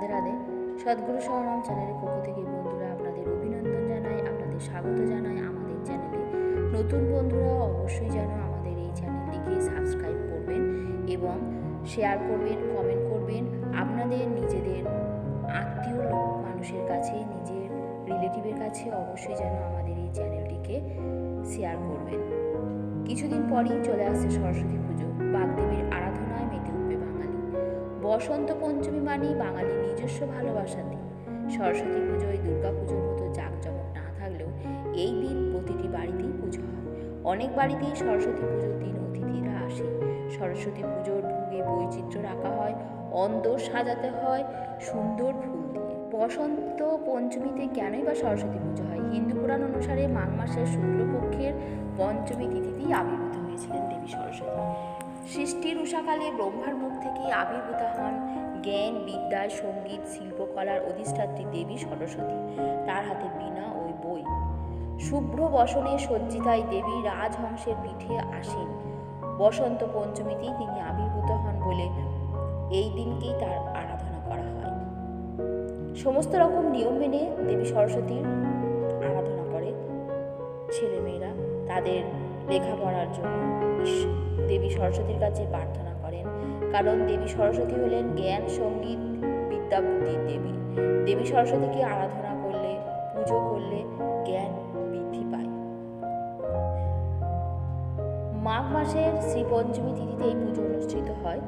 রাধে রাধে সদ্গুরু সহনাম চ্যানেলের পক্ষ থেকে বন্ধুরা আপনাদের অভিনন্দন জানাই, আপনাদের স্বাগত জানাই আমাদের চ্যানেলে। নতুন বন্ধুরা অবশ্যই যেন আমাদের এই চ্যানেলটিকে সাবস্ক্রাইব করবেন এবং শেয়ার করবেন, কমেন্ট করবেন। আপনাদের নিজেদের আত্মীয় মানুষের কাছে, নিজের রিলেটিভের কাছে অবশ্যই যেন আমাদের এই চ্যানেলটিকে শেয়ার করবেন। কিছুদিন পরেই চলে আসছে সরস্বতী পুজো বাগদেবীর বসন্ত পঞ্চমী মানেই বাঙালির নিজস্ব ভালোবাসা দিন। সরস্বতী পুজোয়, দুর্গা পুজোর মতো জাঁকজমক না থাকলেও এই দিন প্রতিটি বাড়িতেই পুজো হয়। অনেক বাড়িতেই সরস্বতী পুজোর দিন অতিথিরা আসে। সরস্বতী পুজোর ভোগে বৈচিত্র্য রাখা হয় অন্দর সাজাতে হয় সুন্দর ফুল দিয়ে। বসন্ত পঞ্চমীতে কেনই বা সরস্বতী পুজো হয়? হিন্দু পুরাণ অনুসারে মাঘ মাসের শুক্লপক্ষের পঞ্চমী তিথিতেই আবির্ভূত হয়েছিলেন দেবী সরস্বতী। সৃষ্টির উষাকালে ব্রহ্মার মুখ থেকে আবির্ভূত হন জ্ঞান, বিদ্যা, সংগীত, শিল্পকলার অধিষ্ঠাত্রী দেবী সরস্বতী। তার হাতে বীণা ওই বই। শুভ্র বসনে সজ্জিতায় দেবী রাজহংসের পিঠে আসেন। বসন্ত পঞ্চমীতেই তিনি আবির্ভূত হন বলে এই দিনকেই তার আরাধনা করা হয়। সমস্ত রকম নিয়ম মেনে দেবী সরস্বতীর আরাধনা করে ছেলেমেয়েরা তাদের লেখাপড়ার জন্য। দেবী সরস্বতীর কাছে প্রার্থনা করেন। কারণ দেবী সরস্বতী হলেন জ্ঞান, সংগীত, বিদ্যা বুদ্ধির দেবী। দেবী সরস্বতীকে আরাধনা করলে, পুজো করলে জ্ঞান বৃদ্ধি পায়। মাঘ মাসের শ্রী পঞ্চমী তিথিতে এই পুজো অনুষ্ঠিত হয়।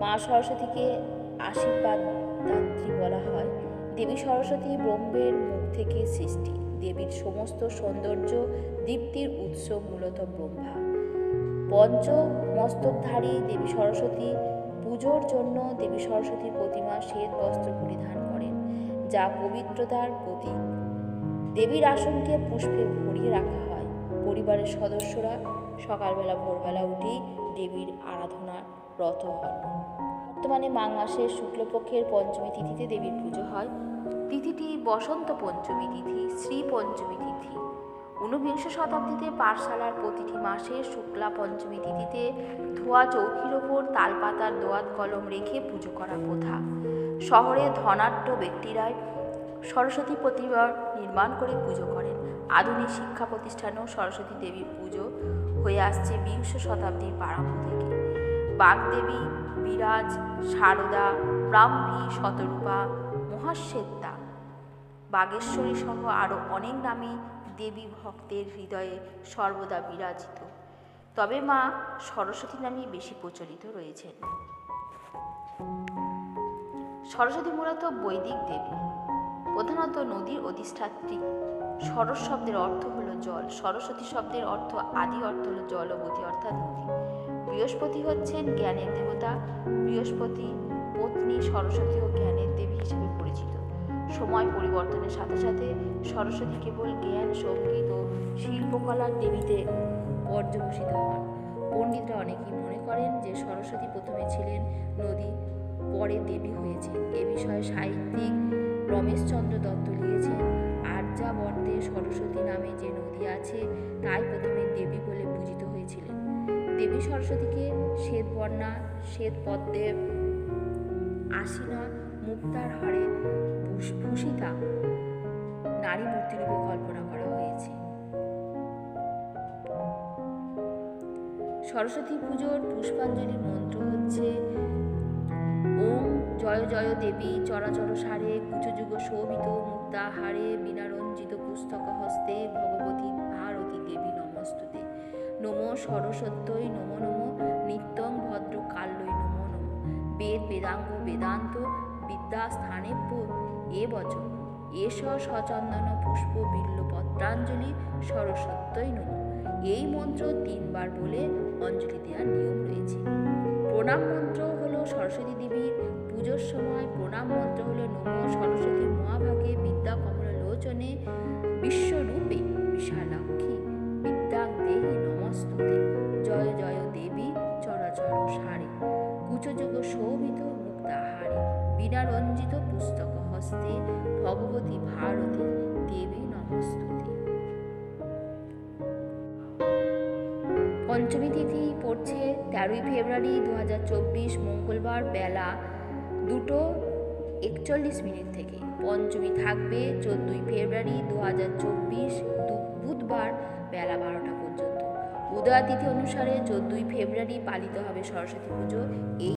মা সরস্বতীকে আশীর্বাদ দাত্রী বলা হয়। দেবী সরস্বতী ব্রহ্মের মুখ থেকে সৃষ্টি। দেবীর সমস্ত সৌন্দর্য দীপ্তির উৎস মূলত ব্রহ্মা। পঞ্চ মস্তকধারী দেবী সরস্বতী পুজোর জন্য দেবী সরস্বতীর প্রতিমা শ্বেত বস্ত্র পরিধান করেন, যা পবিত্রতার প্রতীক। দেবীর আসনকে পুষ্পে ভরিয়ে রাখা হয়। পরিবারের সদস্যরা সকালবেলা ভোরবেলা উঠেই দেবীর আরাধনার রত হন। বর্তমানে মাঘ মাসের শুক্লপক্ষের পঞ্চমী তিথিতে দেবীর পুজো হয়। তিথিটি বসন্ত পঞ্চমী তিথি, শ্রী পঞ্চমী তিথি। ঊনবিংশ শতাব্দীতে পাঠশালার প্রতিটি মাসে শুক্লা পঞ্চমী তিথিতে ধোয়া চৌকির ওপর তালপাতার দোয়াত কলম রেখে পুজো করা প্রথা। শহরে ধনাঢ্য ব্যক্তিরাই সরস্বতী প্রতিমা নির্মাণ করে পুজো করেন। আধুনিক শিক্ষা প্রতিষ্ঠানেও সরস্বতী দেবীর পুজো হয়ে আসছে বিংশ শতাব্দীর প্রারম্ভ থেকে। বাগদেবী বিরাজ সারদা, ব্রাহ্মী, শতরূপা, মহাশ্বেতা। বাগেশ্বরী সহ আরও অনেক নামে দেবী ভক্তের হৃদয়ে সর্বদা বিরাজিত। তবে মা সরস্বতী নামেই বেশি প্রচলিত রয়েছেন। সরস্বতী মূলত বৈদিক দেবী। প্রধানত নদীর অধিষ্ঠাত্রী। সরস শব্দের অর্থ হলো জল। সরস্বতী শব্দের অর্থ আদি অর্থ হলো জলবতী, অর্থাৎ নদী। বৃহস্পতি হচ্ছেন জ্ঞানের দেবতা। বৃহস্পতি পত্নী সরস্বতী ও জ্ঞানের দেবী হিসেবে পরিচিত। সময় পরিবর্তনের সাথে সাথে সরস্বতী কেবল জ্ঞান, সংগীত ও শিল্পকলার দেবীতে পর্যবসিত হন। পণ্ডিতরা অনেকেই মনে করেন যে সরস্বতী প্রথমে ছিলেন নদী, পরে দেবী হয়েছে। এ বিষয়ে সাহিত্যিক রমেশচন্দ্র দত্ত লিখেছেন, আর্যাবর্তে সরস্বতী নামে যে নদী আছে, তাই প্রথমে দেবী বলে পূজিত হয়েছিলেন। দেবী সরস্বতীকে শ্বেতবর্ণা শ্বেত পদ্মে আশিনা মুক্তার হারে ভূষ- ভূষিতা নারী মূর্তিরূপে কল্পনা করা হয়েছে। সরস্বতী পুজোর পুষ্পাঞ্জলি মন্ত্র হচ্ছে, ওম জয় জয় দেবী, চরাচর সারে কুচযুগ শোভিত মুক্তা হারে বিনারঞ্জিত পুস্তক হস্তে ভগবতী নম সরস্বত্যই নম নম, নিত্যং ভদ্র কাল্যই নম নম। বেদ বেদাঙ্গ বেদান্ত বিদ্যা স্থানে এ বচ এস সচন্দন পুষ্প বিল্ল পত্রাঞ্জলি সরস্বত্যই নম। এই মন্ত্র তিনবার বলে অঞ্জলি দেওয়ার নিয়ম রয়েছে। প্রণাম মন্ত্র হলো সরস্বতী দেবীর। পুজোর সময় প্রণাম মন্ত্র হলো নম সরস্বতী কুচযুগ শোভিত মুক্তাহারে। বিনারঞ্জিত পুস্তক হস্তে ভগবতী ভারতী দেবী নমস্তুতে। পঞ্চমী তিথি পড়ছে তেরোই ফেব্রুয়ারি দুহাজার চব্বিশ মঙ্গলবার বেলা দুটো একচল্লিশ মিনিট থেকে। পঞ্চমী থাকবে চোদ্দোই ফেব্রুয়ারি দু হাজার চব্বিশ বুধবার বেলা বারোটা পর্যন্ত উদয়া তিথি অনুসারে চোদ্দই ফেব্রুয়ারি পালিত হবে সরস্বতী পুজো। এই